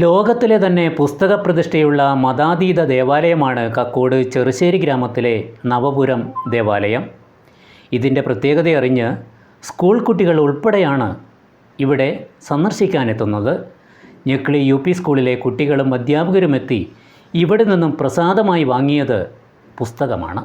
ലോകത്തിലെ തന്നെ പുസ്തക പ്രതിഷ്ഠയുള്ള മതാതീത ദേവാലയമാണ് കക്കോട് ചെറുശ്ശേരി ഗ്രാമത്തിലെ നവപുരം ദേവാലയം. ഇതിന്റെ പ്രത്യേകത അറിഞ്ഞ് സ്കൂൾ കുട്ടികൾ ഉൾപ്പെടെയാണ് ഇവിടെ സന്ദർശിക്കാനെത്തുന്നത്. ഞെക്കിളി യു പി സ്കൂളിലെ കുട്ടികളും അധ്യാപകരുമെത്തി ഇവിടെ നിന്നും പ്രസാദമായി വാങ്ങിയത് പുസ്തകമാണ്.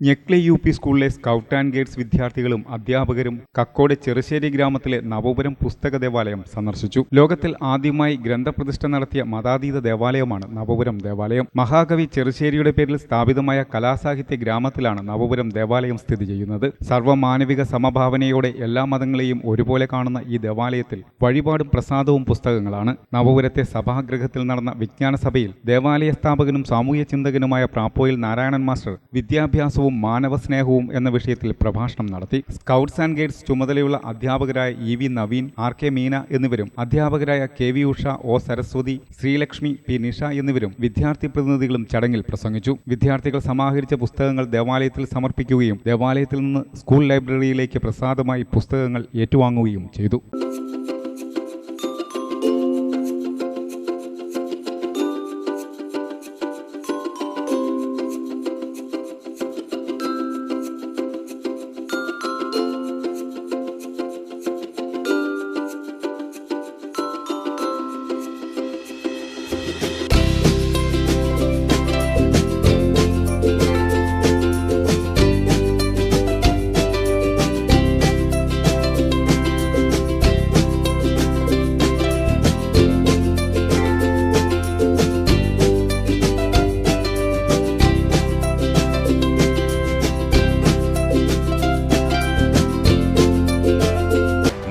ഞെക്ലി യു പി സ്കൂളിലെ സ്കൗട്ട് ആൻഡ് ഗൈഡ്സ് വിദ്യാർത്ഥികളും അധ്യാപകരും കക്കോട് ചെറുശ്ശേരി ഗ്രാമത്തിലെ നവപുരം പുസ്തക ദേവാലയം സന്ദർശിച്ചു. ലോകത്തിൽ ആദ്യമായി ഗ്രന്ഥപ്രതിഷ്ഠ നടത്തിയ മതാതീത ദേവാലയമാണ് നവപുരം ദേവാലയം. മഹാകവി ചെറുശ്ശേരിയുടെ പേരിൽ സ്ഥാപിതമായ കലാസാഹിത്യ ഗ്രാമത്തിലാണ് നവപുരം ദേവാലയം സ്ഥിതി ചെയ്യുന്നത്. സർവമാനവിക സമഭാവനയോടെ എല്ലാ മതങ്ങളെയും ഒരുപോലെ കാണുന്ന ഈ ദേവാലയത്തിൽ വഴിപാടും പ്രസാദവും പുസ്തകങ്ങളാണ്. നവപുരത്തെ സഭാഗ്രഹത്തിൽ നടന്ന വിജ്ഞാന സഭയിൽ ദേവാലയ സ്ഥാപകനും സാമൂഹ്യ ചിന്തകനുമായ പ്രാപ്പോയിൽ നാരായണൻ മാസ്റ്റർ വിദ്യാഭ്യാസവും മാനവസ്നേഹവും എന്ന വിഷയത്തിൽ പ്രഭാഷണം നടത്തി. സ്കൗട്ട്സ് ആൻഡ് ഗൈഡ്സ് ചുമതലയുള്ള അധ്യാപകരായ E V Naveen R K Meena എന്നിവരും അധ്യാപകരായ K V Usha O Saraswathi Sreelakshmi P Nisha എന്നിവരും വിദ്യാർത്ഥി പ്രതിനിധികളും ചടങ്ങിൽ പ്രസംഗിച്ചു. വിദ്യാർത്ഥികൾ സമാഹരിച്ച പുസ്തകങ്ങൾ ദേവാലയത്തിൽ സമർപ്പിക്കുകയും ദേവാലയത്തിൽ നിന്ന് സ്കൂൾ ലൈബ്രറിയിലേക്ക് പ്രസാദമായി പുസ്തകങ്ങൾ ഏറ്റുവാങ്ങുകയും ചെയ്തു.